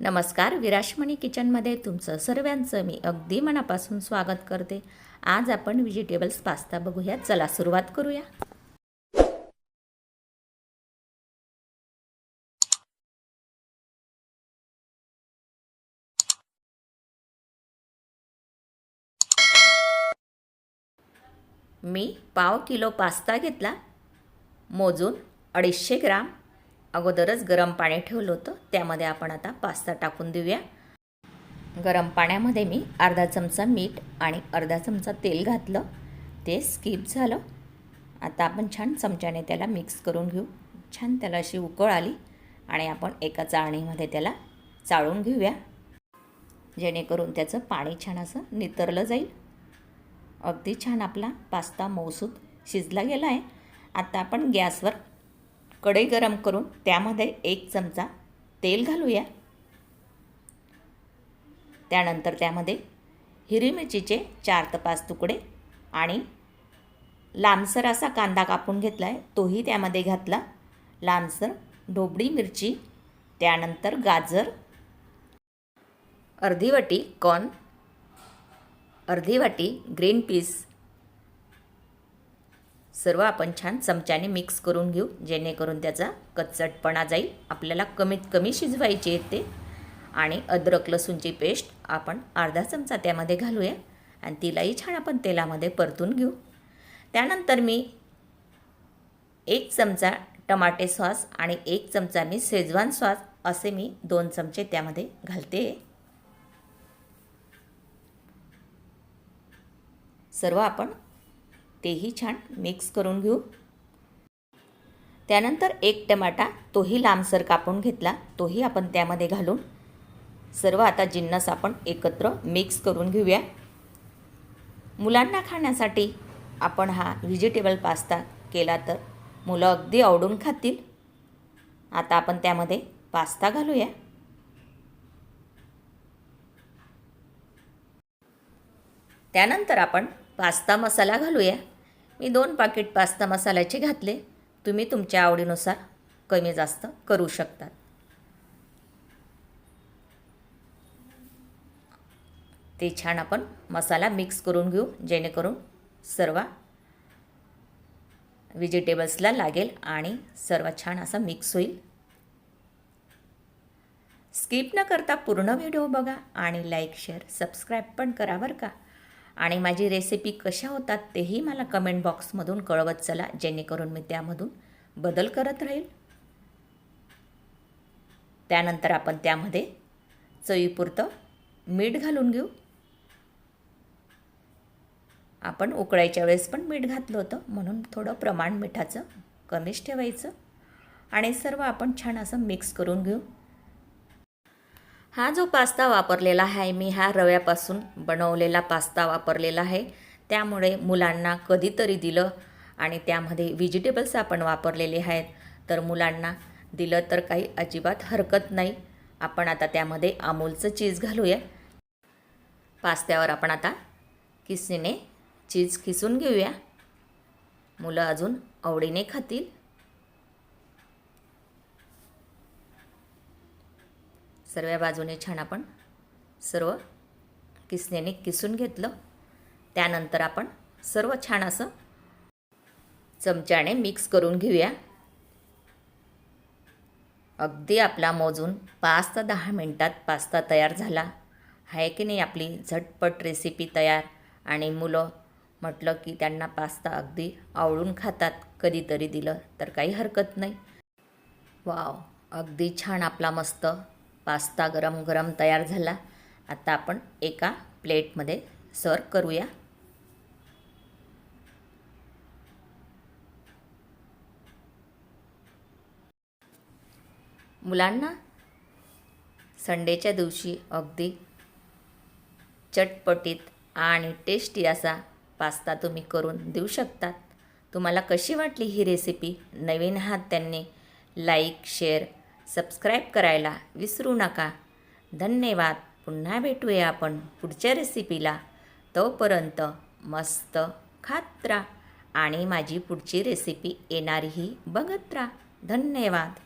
नमस्कार विराशमणी किचनमध्ये तुमचं सर्वांचं मी अगदी मनापासून स्वागत करते. आज आपण व्हेजिटेबल्स पास्ता बघूया चला सुरुवात करूया. मी पाव किलो पास्ता घेतला. मोजून अडीचशे ग्राम अगोदरच गरम पाणी ठेवलं होतं. त्यामध्ये आपण आता पास्ता टाकून देऊया. गरम पाण्यामध्ये मी अर्धा चमचा मीठ आणि अर्धा चमचा तेल घातलं. ते स्किप झालं. आता आपण छान चमच्याने त्याला मिक्स करून घेऊ. छान त्याला अशी उकळ आली आणि आपण एका चाळणीमध्ये त्याला चाळून घेऊया. जेणेकरून त्याचं पाणी छान असं नितरलं जाईल. अगदी छान आपला पास्ता मौसूद शिजला गेला आहे. आता आपण गॅसवर कढई गरम करून त्यामध्ये एक चमचा तेल घालूया. त्यानंतर त्यामध्ये हिरवी मिरचीचे चार ते पाच तुकडे आणि लांबसर असा कांदा कापून घेतला आहे तोही त्यामध्ये घातला. लांबसर ढोबळी मिरची त्यानंतर गाजर अर्धी वाटी कॉर्न अर्धी वाटी ग्रीन पीस सर्व आपण छान चमच्याने मिक्स करून घेऊ. जेणेकरून त्याचा कच्चटपणा जाईल. आपल्याला कमीत कमी शिजवायची येते आणि अद्रक लसूणची पेस्ट आपण अर्धा चमचा त्यामध्ये घालूया. आणि तिलाही छान आपण तेलामध्ये परतून घेऊ. त्यानंतर मी एक चमचा टमाटे सॉस आणि एक चमचा मी शेजवान सॉस असे मी दोन चमचे त्यामध्ये घालते. सर्व आपण तेही छान मिक्स करून घेऊ. त्यानंतर एक टमाटा तोही लांबसर कापून घेतला. तोही आपण त्यामध्ये घालून सर्व आता जिन्नस आपण एकत्र मिक्स करून घेऊया. मुलांना खाण्यासाठी आपण हा व्हेजिटेबल पास्ता केला तर मुलं अगदी आवडून खातील. आता आपण त्यामध्ये पास्ता घालूया. त्यानंतर आपण पास्ता मसाला घालूया. मी दोन पाकिट पास्ता मसाल्याचे घातले. तुम्ही तुमच्या आवडीनुसार कमी जास्त करू शकतात ते छान आपण मसाला मिक्स करून घेऊ जेणेकरून सर्व व्हेजिटेबल्सला लागेल आणि सर्व छान असा मिक्स होईल. स्किप न करता पूर्ण व्हिडिओ बघा आणि लाईक शेअर सबस्क्राईब पण करा बरं का. आणि माझी रेसिपी कशा होतात तेही मला कमेंट बॉक्समधून कळवत चला जेणेकरून मी त्यामधून बदल करत राहील. त्यानंतर आपण त्यामध्ये चवीपुरतं मीठ घालून घेऊ. आपण उकळायच्या वेळेस पण मीठ घातलं होतं म्हणून थोडं प्रमाण मिठाचं कमीच ठेवायचं. आणि सर्व आपण छान असं मिक्स करून घेऊ. हा जो पास्ता वापरलेला आहे मी हा रव्यापासून बनवलेला पास्ता वापरलेला आहे. त्यामुळे मुलांना कधीतरी दिलं आणि त्यामध्ये व्हेजिटेबल्स आपण वापरलेले आहेत. तर मुलांना दिलं तर काही अजिबात हरकत नाही. आपण आता त्यामध्ये अमूलचं चीज घालूया. पास्त्यावर आपण आता किसणीने चीज खिसून घेऊया. मुलं अजून आवडीने खातील. सर्व बाजूने छान आपण सर्व किसण्याने किसून घेतलं. त्यानंतर आपण सर्व छान असं चमच्याने मिक्स करून घेऊया. अगदी आपला मोजून पाच ते दहा मिनटात पास्ता तयार झाला. आहे की नाही आपली झटपट रेसिपी तयार. आणि मुलं म्हटलं की त्यांना पास्ता अगदी आवडून खातात कधीतरी दिलं तर काही हरकत नाही. वाव अगदी छान आपला मस्त पास्ता गरम गरम तयार झाला. आता आपण एका प्लेटमध्ये सर्व करूया. मुलांना संडेच्या दिवशी अगदी चटपटीत आणि टेस्टी असा पास्ता तुम्ही करून देऊ शकतात. तुम्हाला कशी वाटली ही रेसिपी नवीन आहात त्यांनी. लाईक शेअर सबस्क्राईब करायला विसरू नका. धन्यवाद. पुन्हा भेटूया आपण पुढच्या रेसिपीला तोपर्यंत मस्त खात राहा आणि माझी पुढची रेसिपी येणारीही बघत राहा. धन्यवाद.